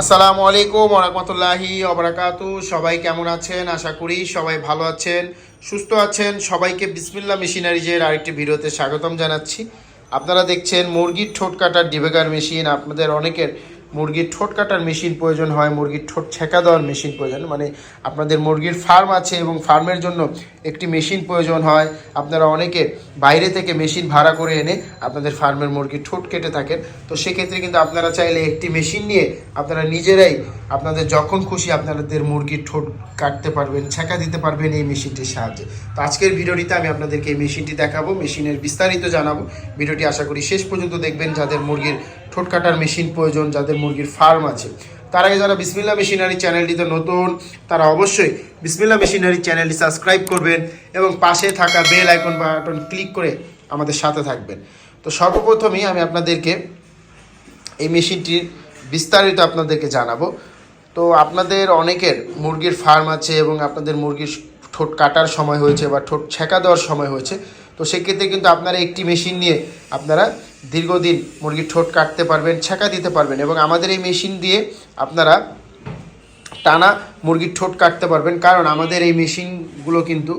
আসসালামু আলাইকুম ওরহমতুল্লাহি অবরাকাতু সবাই কেমন আছেন? আশা করি সবাই ভালো আছেন, সুস্থ আছেন। সবাইকে বিসমিল্লা মেশিনারিজের আরেকটি ভিডিওতে স্বাগতম জানাচ্ছি। আপনারা দেখছেন মুরগির ঠোঁট কাটার ডিবেগার মেশিন। আপনাদের অনেকের মুরগির ঠোঁট কাটার মেশিন প্রয়োজন হয়, মুরগির ঠোঁট ছেঁকা দেওয়ার মেশিন প্রয়োজন। মানে আপনাদের মুরগির ফার্ম আছে এবং ফার্মের জন্য একটি মেশিন প্রয়োজন হয়। আপনারা অনেকে বাইরে থেকে মেশিন ভাড়া করে এনে আপনাদের ফার্মের মুরগির ঠোঁট কেটে থাকেন। তো সেক্ষেত্রে কিন্তু আপনারা চাইলে একটি মেশিন নিয়ে আপনারা নিজেরাই আপনাদের যখন খুশি আপনাদের মুরগির ঠোঁট কাটতে পারবেন, ছেঁকা দিতে পারবেন এই মেশিনটির সাহায্যে। তো আজকের ভিডিওটিতে আমি আপনাদেরকে এই মেশিনটি দেখাবো, মেশিনের বিস্তারিত জানাব। ভিডিওটি আশা করি শেষ পর্যন্ত দেখবেন। যাদের মুরগির ঠোঁট কাটার মেশিন প্রয়োজন, যাদের মুরগির ফার্ম আছে। তার আগে যারা বিসমিল্লা মেশিনারি চ্যানেলটিতে নতুন, তারা অবশ্যই বিসমিল্লা মেশিনারি চ্যানেলটি সাবস্ক্রাইব করবেন এবং পাশে থাকা বেল আইকন বাটন ক্লিক করে আমাদের সাথে থাকবেন। তো সর্বপ্রথমেই আমি আপনাদেরকে এই মেশিনটির বিস্তারিত আপনাদেরকে জানাব। তো আপনাদের অনেকের মুরগির ফার্ম আছে এবং আপনাদের মুরগির ঠোঁট কাটার সময় হয়েছে বা ঠোঁট ছেঁকা দেওয়ার সময় হয়েছে। তো সেক্ষেত্রে কিন্তু আপনারা একটি মেশিন নিয়ে আপনারা দীর্ঘদিন মুরগির ঠোঁট কাটতে পারবেন ছেঁকা দিতে পারবেন এবং আমাদের এই মেশিন দিয়ে আপনারা টানা মুরগির ঠোঁট কাটতে পারবেন। কারণ আমাদের এই মেশিনগুলো কিন্তু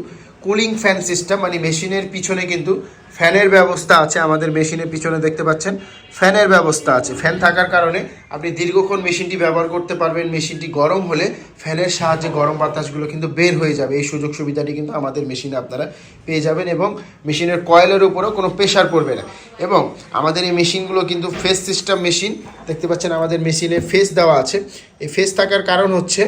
কুলিং ফ্যান সিস্টেম মানে মেশিনের পিছনে কিন্তু ফ্যানের ব্যবস্থা আছে, আমাদের মেশিনের পিছনে দেখতে পাচ্ছেন। ফ্যানের ব্যবস্থা আছে। ফ্যান থাকার কারণে আপনি দীর্ঘক্ষণ মেশিনটি ব্যবহার করতে পারবেন। মেশিনটি গরম হলে ফ্যানের সাহায্যে গরম বাতাসগুলো কিন্তু বের হয়ে যাবে। এই সুযোগ সুবিধাটি কিন্তু আমাদের মেশিনে আপনারা পেয়ে যাবেন এবং মেশিনের কয়েলের উপরেও কোনো প্রেশার পড়বে না। এবং আমাদের এই মেশিনগুলো কিন্তু ফেস সিস্টেম মেশিন দেখতে পাচ্ছেন আমাদের মেশিনে ফেস দেওয়া আছে। এই ফেস থাকার কারণ হচ্ছে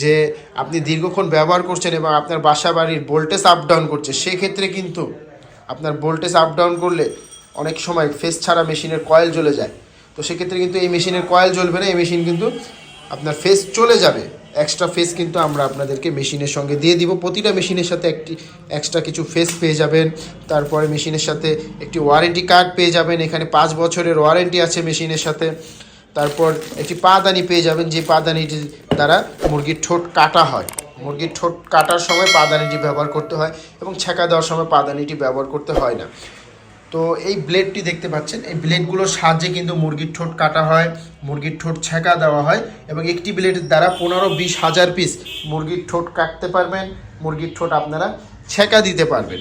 যে আপনি দীর্ঘক্ষণ ব্যবহার করছেন এবং আপনার বাসা বাড়ির ভোল্টেজ আপ ডাউন করছে, সেক্ষেত্রে কিন্তু আপনার ভোল্টেজ আপ ডাউন করলে অনেক সময় ফেস ছাড়া মেশিনের কয়েল জ্বলে যায়। তো সেক্ষেত্রে কিন্তু এই মেশিনের কয়েল জ্বলবে না, এই মেশিন কিন্তু আপনার ফেস চলে যাবে। এক্সট্রা ফেস কিন্তু আমরা আপনাদেরকে মেশিনের সঙ্গে দিয়ে দিব। প্রতিটা মেশিনের সাথে একটি এক্সট্রা কিছু ফেস পেয়ে যাবেন। তারপরে মেশিনের সাথে একটি ওয়ারেন্টি কার্ড পেয়ে যাবেন। এখানে পাঁচ বছরের ওয়ারেন্টি আছে মেশিনের সাথে। তারপর একটি পাদানি পেয়ে যাবেন, যে পাদানিটি দ্বারা মুরগির ঠোঁট কাটা হয়। মুরগির ঠোঁট কাটার সময় পাদানিটি ব্যবহার করতে হয় এবং ছেঁকা দেওয়ার সময় পাদানিটি ব্যবহার করতে হয় না। তো এই ব্লেডটি দেখতে পাচ্ছেন, এই ব্লেডগুলোর সাহায্যে কিন্তু মুরগির ঠোঁট কাটা হয়, মুরগির ঠোঁট ছেঁকা দেওয়া হয় এবং একটি ব্লেডের দ্বারা পনেরো বিশ হাজার পিস মুরগির ঠোঁট কাটতে পারবেন, মুরগির ঠোঁট আপনারা ছেঁকা দিতে পারবেন।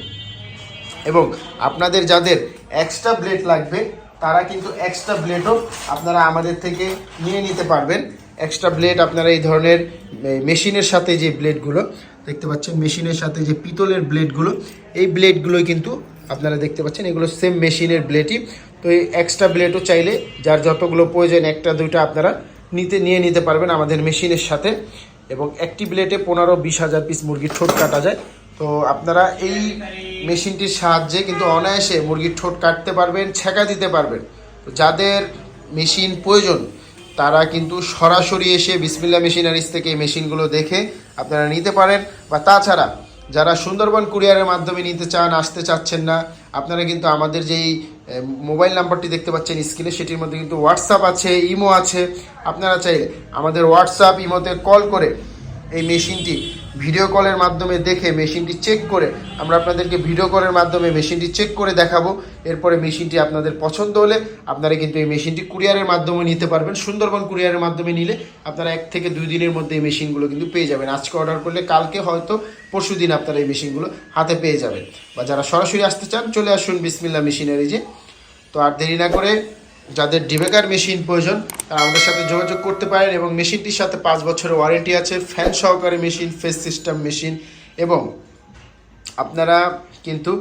এবং আপনাদের যাদের এক্সট্রা ব্লেড লাগবে তারা কিন্তু এক্সট্রা ব্লেডও আপনারা আমাদের থেকে নিয়ে নিতে পারবেন। এক্সট্রা ব্লেড আপনারা এই ধরনের মেশিনের সাথে যে ব্লেডগুলো দেখতে পাচ্ছেন মেশিনের সাথে যে পিতলের ব্লেডগুলো এই ব্লেডগুলোই কিন্তু আপনারা দেখতে পাচ্ছেন, এগুলো সেম মেশিনের ব্লেডই তো এই এক্সট্রা ব্লেডও চাইলে যার যতগুলো প্রয়োজন, একটা, দুইটা আপনারা নিতে, নিয়ে নিতে পারবেন আমাদের মেশিনের সাথে। এবং একটি ব্লেডে পনেরো, বিশ হাজার পিস মুরগির ঠোঁট কাটা যায়। তো আপনারা এই মেশিনটির সাহায্যে কিন্তু অনায়াসে মুরগির ঠোঁট কাটতে পারবেন, ছেঁকা দিতে পারবেন। তো যাদের মেশিন প্রয়োজন, তারা কিন্তু সরাসরি এসে বিসমিল্লা মেশিনারিজ থেকে এই মেশিনগুলো দেখে আপনারা নিতে পারেন। বা তাছাড়া যারা সুন্দরবন কুরিয়ারের মাধ্যমে নিতে চান, আসতে চাচ্ছেন না, আপনারা কিন্তু আমাদের যেই মোবাইল নাম্বারটি দেখতে পাচ্ছেন স্ক্রিনে, সেটির মধ্যে কিন্তু হোয়াটসঅ্যাপ আছে, ইমো আছে। আপনারা চাইলে আমাদের হোয়াটসঅ্যাপ ইমোতে কল করে এই মেশিনটি ভিডিও কলের মাধ্যমে দেখে মেশিনটি চেক করে, আমরা আপনাদেরকে ভিডিও কলের মাধ্যমে মেশিনটি চেক করে দেখাবো। এরপরে মেশিনটি আপনাদের পছন্দ হলে আপনারা কিন্তু এই মেশিনটি কুরিয়ারের মাধ্যমে নিতে পারবেন। সুন্দরবন কুরিয়ারের মাধ্যমে নিলে আপনারা এক থেকে দুই দিনের মধ্যে এই মেশিনগুলো কিন্তু পেয়ে যাবেন। আজকে অর্ডার করলে কালকে হয়তো পরশু দিন আপনারা এই মেশিনগুলো হাতে পেয়ে যাবেন। বা যারা সরাসরি আসতে চান, চলে আসুন বিসমিল্লা মেশিনারিজে তো আর দেরি না করে যাদের ডিবেকার মেশিন প্রয়োজন, তারা আমাদের সাথে যোগাযোগ করতে পারেন এবং মেশিনটির সাথে পাঁচ বছরের ওয়ারেন্টি আছে, ফ্যান সহকারে মেশিন, ফেস সিস্টেম মেশিন এবং আপনারা কিন্তু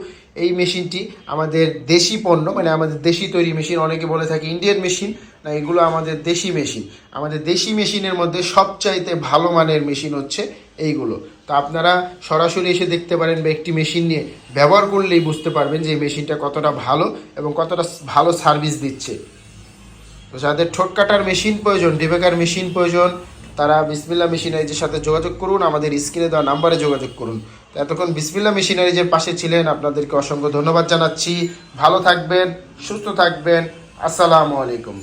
এই মেশিনটি আমাদের দেশি পণ্য মানে আমাদের দেশি তৈরি মেশিন, অনেকে বলে থাকে ইন্ডিয়ান মেশিন, না, এগুলো আমাদের দেশি মেশিন। আমাদের দেশি মেশিনের মধ্যে সবচাইতে ভালো মানের মেশিন হচ্ছে এইগুলো। তো আপনারা সরাসরি এসে দেখতে পারেন বা একটি মেশিন নিয়ে ব্যবহার করলেই বুঝতে পারবেন যে এই মেশিনটা কতটা ভালো এবং কতটা ভালো সার্ভিস দিচ্ছে। তো যাদের ঠোঁট কাটার মেশিন প্রয়োজন, ডিবেকার মেশিন প্রয়োজন, তারা বিসমিল্লা মেশিনারিজের সাথে যোগাযোগ করুন, আমাদের স্ক্রিনে দেওয়া নাম্বারে যোগাযোগ করুন। তো এতক্ষণ বিসমিল্লা মেশিনারিজের পাশে ছিলেন, আপনাদেরকে অসংখ্য ধন্যবাদ জানাচ্ছি। ভালো থাকবেন, সুস্থ থাকবেন। আসসালামু আলাইকুম।